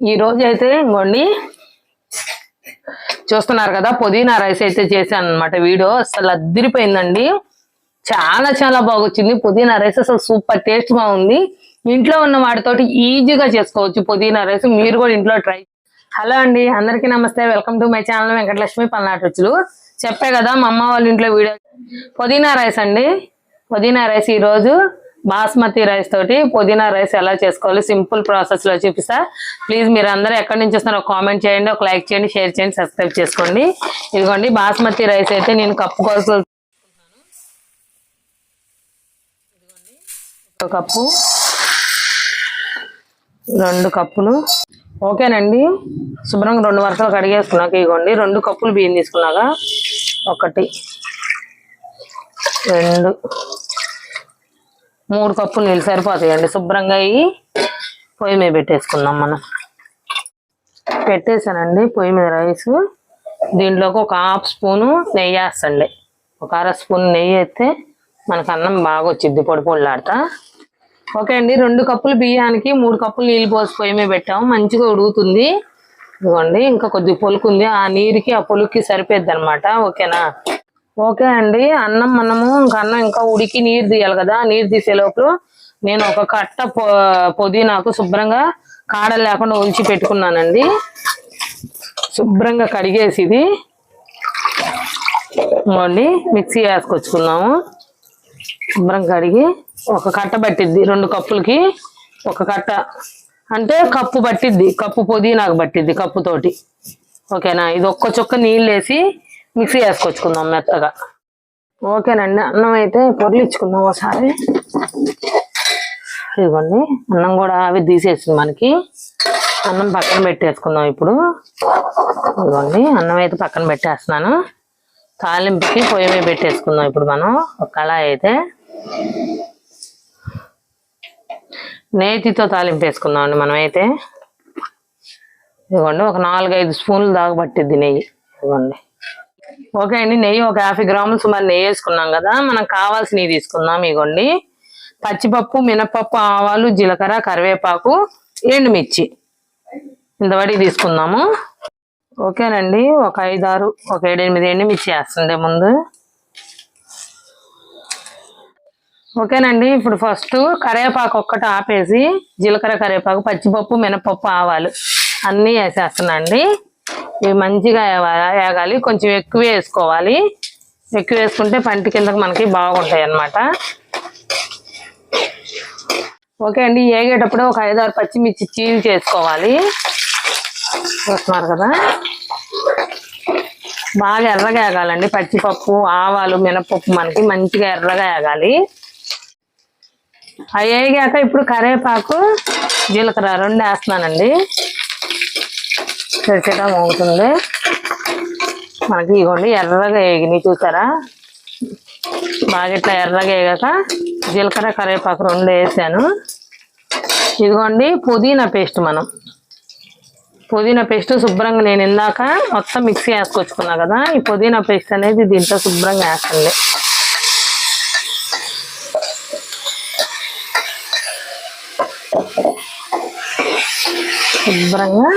ఈ రోజు అయితే ఇంకోండి. చూస్తున్నారు కదా పుదీనా రైస్ అయితే చేశాను అనమాట వీడియో. అసలు అద్దరిపోయిందండి చాలా చాలా బాగొచ్చింది. పుదీనా రైస్ అసలు సూపర్ టేస్ట్గా ఉంది. ఇంట్లో ఉన్న వాటితోటి ఈజీగా చేసుకోవచ్చు పుదీనా రైస్. మీరు కూడా ఇంట్లో ట్రై హలో అండి అందరికీ నమస్తే. Welcome to my channel Venkatalakshmi పల్నాటి రుచులు చెప్పే కదా మా అమ్మ వాళ్ళ ఇంట్లో వీడియో. పుదీనా రైస్ అండి. పుదీనా రైస్ ఈ రోజు. బాస్మతి రైస్ తోటి పుదీనా రైస్ ఎలా చేసుకోవాలి? సింపుల్ ప్రాసెస్లో చూపిస్తా. ప్లీజ్ మీరు అందరూ ఎక్కడి నుంచి వస్తున్నారో కామెంట్ చేయండి ఒక లైక్ చేయండి షేర్ చేయండి సబ్స్క్రైబ్ చేసుకోండి. ఇదిగోండి బాస్మతి రైస్ అయితే నేను కప్పు కోసం ఒక కప్పు. రెండు కప్పులు. ఓకేనండి. శుభ్రంగా రెండు వరుసలు కడిగేసుకున్నాక ఇవ్వండి రెండు కప్పులు బియ్యం తీసుకున్నాక ఒకటి రెండు మూడు కప్పులు నీళ్ళు సరిపోతాయండి. శుభ్రంగా అయ్యి పొయ్యి మీద పెట్టేసుకుందాం మనం. పెట్టేసానండి పొయ్యి మీద రైస్. దీంట్లోకి ఒక హాఫ్ స్పూను నెయ్యి వేస్తండి. ఒక అర స్పూన్ నెయ్యి వేస్తే మనకు అన్నం బాగా వచ్చింది పొడి పొడిలాడతా. ఓకే అండి రెండు కప్పులు బియ్యానికి మూడు కప్పులు నీళ్ళు పోసి పొయ్యి మీద పెట్టాము. మంచిగా ఉడుగుతుంది ఇదిగోండి ఇంకా కొద్దిగా పొలుకుంది. ఆ నీరుకి ఆ పొలుకి సరిపోద్ది అనమాట ఓకేనా? ఓకే అండి. అన్నం మనము ఇంకా అన్నం ఇంకా ఉడికి నీరు తీయాలి కదా. నీరు తీసే లోపల నేను ఒక కట్ట పొ పుదీనాకు శుభ్రంగా కాడలు లేకుండా ఉంచి పెట్టుకున్నానండి. శుభ్రంగా కడిగేసి ఇది మళ్ళీ మిక్సీ వేసుకొచ్చుకున్నాము. శుభ్రం కడిగి ఒక కట్ట పట్టిద్ది. రెండు కప్పులకి ఒక కట్ట. అంటే కప్పు పట్టిద్ది. కప్పు పుదీనాకు పట్టిద్ది కప్పుతోటి. ఓకేనా? ఇది ఒక్క చుక్క నీళ్ళు వేసి మిక్సీ వేసుకొచ్చుకుందాం మెత్తగా. ఓకేనండి అన్నం అయితే పొరలిచ్చుకుందాం ఒకసారి. ఇదిగోండి అన్నం కూడా అవి తీసేసింది మనకి. అన్నం పక్కన పెట్టేసుకుందాం ఇప్పుడు. ఇదిగోండి అన్నం అయితే పక్కన పెట్టేస్తున్నాను. తాలింపుకి పొయ్యి మీద పెట్టేసుకుందాం ఇప్పుడు మనం. ఒక కళాయి అయితే. నేతితో తాలింపు వేసుకుందాం అండి మనం అయితే. ఇదిగోండి ఒక నాలుగైదు స్పూన్లు దాకా పట్టిద్ది నెయ్యి. ఇదిగోండి. ఓకే అండి నెయ్యి ఒక యాభై గ్రాములు సుమారు నెయ్యి వేసుకున్నాం కదా మనకు కావాల్సినవి తీసుకుందాం ఇగోండి. పచ్చిపప్పు మినపప్పు ఆవాలు జీలకర్ర కరివేపాకు ఎండుమిర్చి. ఇంతవరకు తీసుకుందాము. ఓకేనండి ఒక ఐదారు ఒక ఏడెనిమిది ఎండుమిర్చి వేస్తుండే ముందు. ఓకేనండి ఇప్పుడు ఫస్ట్ కరివేపాకు ఒక్కటి ఆపేసి జీలకర్ర కరివేపాకు పచ్చిపప్పు మినపప్పు ఆవాలు అన్నీ వేసేస్తున్నాండి. ఇవి మంచిగా వేగాలి కొంచెం ఎక్కువ వేసుకోవాలి. ఎక్కువ వేసుకుంటే పంటి కిందకు మనకి బాగుంటాయి అన్నమాట. ఓకే అండి. వేగేటప్పుడు ఒక ఐదారు పచ్చిమిర్చి చీల్ చేసుకోవాలి. చూస్తున్నారు కదా? బాగా ఎర్రగా వేగాలండి పచ్చిపప్పు ఆవాలు మినపప్పు మనకి మంచిగా ఎర్రగా వేగాలి అవి వేగాక ఇప్పుడు కరివేపాకు జీలకర్ర రెండు వేస్తున్నానండి. చచ్చగా మోగుతుంది మనకి ఇగోండి ఎర్రగా వేగినాయి చూసారా? బాగా ఇట్లా ఎర్రగా వేగాక జీలకర్ర కరివేపాకు రెండు వేసాను. ఇదిగోండి పుదీనా పేస్ట్ మనం. పుదీనా పేస్ట్ శుభ్రంగా నేను ఇందాక మొత్తం మిక్సీ వేసుకొచ్చుకున్నా కదా ఈ పుదీనా పేస్ట్ అనేది దీంట్లో శుభ్రంగా వేసండి శుభ్రంగా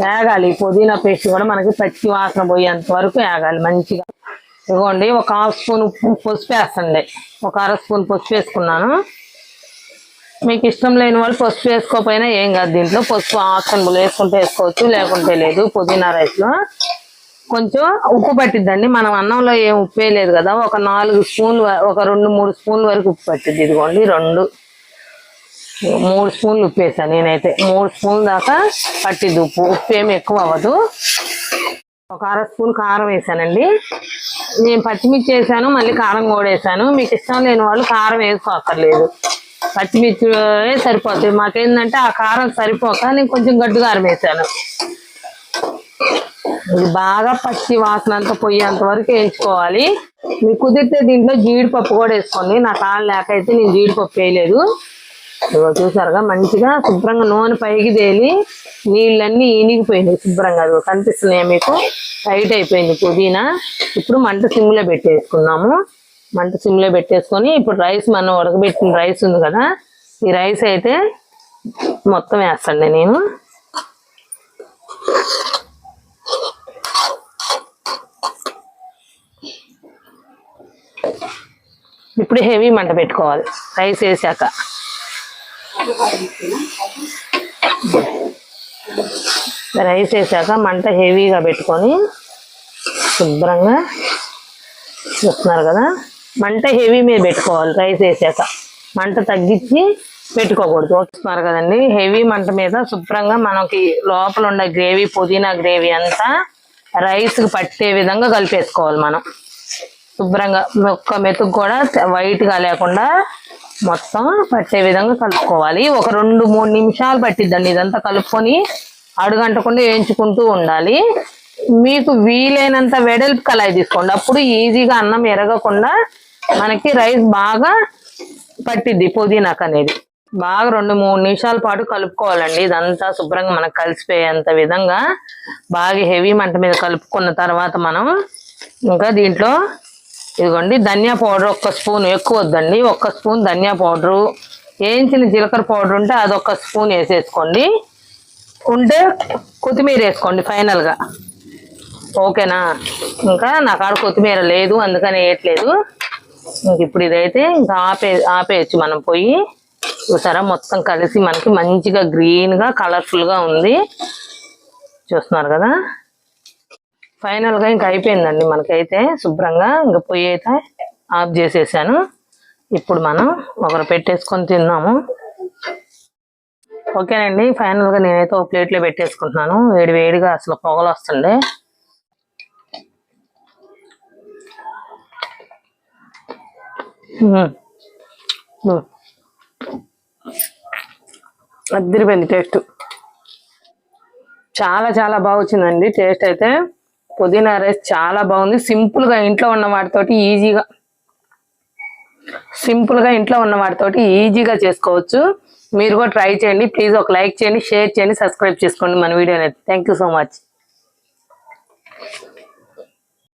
వేగాలి పుదీనా పేస్ట్ కూడా మనకి పచ్చి వాసన పోయేంత వరకు వేగాలి మంచిగా. ఇదిగోండి ఒక హాఫ్ స్పూన్ ఉప్పు పసుపు వేస్తండి. ఒక అర స్పూన్ పసుపు వేసుకున్నాను. మీకు ఇష్టం లేని వాళ్ళు పసుపు వేసుకోకపోయినా ఏం కాదు దీంట్లో. పసుపు ఆప్షన్ వేసుకుంటే వేసుకోవచ్చు లేకుంటే లేదు. పుదీనా రైస్లో కొంచెం ఉప్పు పట్టిద్దండి. మనం అన్నంలో ఏం ఉప్పు వేయలేదు కదా ఒక నాలుగు స్పూన్లు వ- ఒక రెండు మూడు స్పూన్ల వరకు ఉప్పు పట్టిద్ది. ఇదిగోండి రెండు. మూడు స్పూన్లు ఉప్పు వేసాను నేనైతే. మూడు స్పూన్ల దాకా పట్టిద్ది ఉప్పు. ఉప్పు ఏమి ఎక్కువ అవ్వదు. ఒక అర స్పూన్ కారం వేసానండి. నేను పచ్చిమిర్చి వేసాను మళ్ళీ కారం కూడా వేసాను. మీకు ఇష్టం లేని వాళ్ళు కారం వేసుకోక్కర్లేదు. పచ్చిమిర్చి సరిపోతుంది మాకేందంటే ఆ కారం సరిపోక నేను కొంచెం గడ్డు కారం వేసాను. ఇది బాగా పచ్చి వాసన అంతా పోయేంత వరకు వేయించుకోవాలి. మీకు కుదిరితే దీంట్లో జీడిపప్పు కూడా వేసుకోండి. నా కాళ్ళు లేక అయితే నేను జీడిపప్పు వేయలేదు. ఇదిగో చూసారుగా మంచిగా శుభ్రంగా నూనె పైకి తేలి నీళ్ళన్నీ ఈనిగిపోయినాయి శుభ్రంగా. అదిగో కనిపిస్తున్నాయి మీకు? టైట్ అయిపోయింది పుదీనా. ఇప్పుడు మంట సిమ్లో పెట్టేసుకున్నాము మంట సిమ్లో పెట్టేసుకొని ఇప్పుడు రైస్ మనం ఉడకబెట్టిన రైస్ ఉంది కదా ఈ రైస్ అయితే మొత్తం వేస్తాండి నేను. ఇప్పుడు హెవీ మంట పెట్టుకోవాలి. రైస్ వేసాక. రైస్ వేసాక మంట హెవీగా పెట్టుకొని శుభ్రంగా చూస్తున్నారు కదా. మంట హెవీ మీద పెట్టుకోవాలి రైస్ వేసాక. మంట తగ్గించి పెట్టుకోకూడదు. చూస్తున్నారు కదండి. హెవీ మంట మీద శుభ్రంగా మనకి లోపల ఉన్న గ్రేవీ పుదీనా గ్రేవీ అంతా రైస్కి పట్టే విధంగా కలిపేసుకోవాలి మనం. శుభ్రంగా ఒక్క మెతుకు కూడా వైట్గా లేకుండా మొత్తం పట్టే విధంగా కలుపుకోవాలి. ఒక రెండు మూడు నిమిషాలు పట్టిద్దండి ఇదంతా కలుపుకొని అడుగంటకుండా వేయించుకుంటూ ఉండాలి. మీకు వీలైనంత వెడల్పు కళాయి తీసుకోండి. అప్పుడు ఈజీగా అన్నం ఎరగకుండా మనకి రైస్ బాగా పట్టిద్ది పుదీనాకు అనేది. బాగా రెండు మూడు నిమిషాల పాటు కలుపుకోవాలండి. ఇదంతా శుభ్రంగా మనకు కలిసిపోయేంత విధంగా బాగా హెవీ మంట మీద కలుపుకున్న తర్వాత మనం ఇంకా దీంట్లో ఇదిగోండి ధనియా పౌడర్ ఒక్క స్పూన్ ఎక్కువ వద్దండి. ఒక్క స్పూన్ ధనియా పౌడరు. వేయించిన జీలకర్ర పౌడర్ ఉంటే అదొక స్పూన్ వేసేసుకోండి. ఉంటే కొత్తిమీర వేసుకోండి ఫైనల్గా ఓకేనా? ఇంకా నా కాడ కొత్తిమీర లేదు అందుకని వేయట్లేదు. ఇంక ఇప్పుడు ఇదైతే ఇంకా ఆపే ఆపేయచ్చు మనం పోయి. చూసారా? మొత్తం కలిసి మనకి మంచిగా గ్రీన్గా కలర్ఫుల్గా ఉంది. చూస్తున్నారు కదా? ఫైనల్గా ఇంకా అయిపోయిందండి మనకైతే శుభ్రంగా ఇంకా పొయ్యి అయితే ఆఫ్ చేసేసాను. ఇప్పుడు మనం ఒకరు పెట్టేసుకొని తిన్నాము. ఓకేనండి ఫైనల్గా నేనైతే ఒక ప్లేట్లో పెట్టేసుకుంటున్నాను. వేడి వేడిగా అసలు పొగలు వస్తుండే. అద్దరిపోయింది టేస్ట్. చాలా చాలా బాగా వచ్చిందండి టేస్ట్ అయితే. పుదీనా రైస్ చాలా బాగుంది. సింపుల్గా ఇంట్లో ఉన్న వాటితోటి ఈజీగా సింపుల్గా ఇంట్లో ఉన్న వాటితోటి ఈజీగా చేసుకోవచ్చు. మీరు కూడా ట్రై చేయండి. ప్లీజ్ ఒక లైక్ చేయండి షేర్ చేయండి సబ్స్క్రైబ్ చేసుకోండి మన వీడియోని. Thank you so much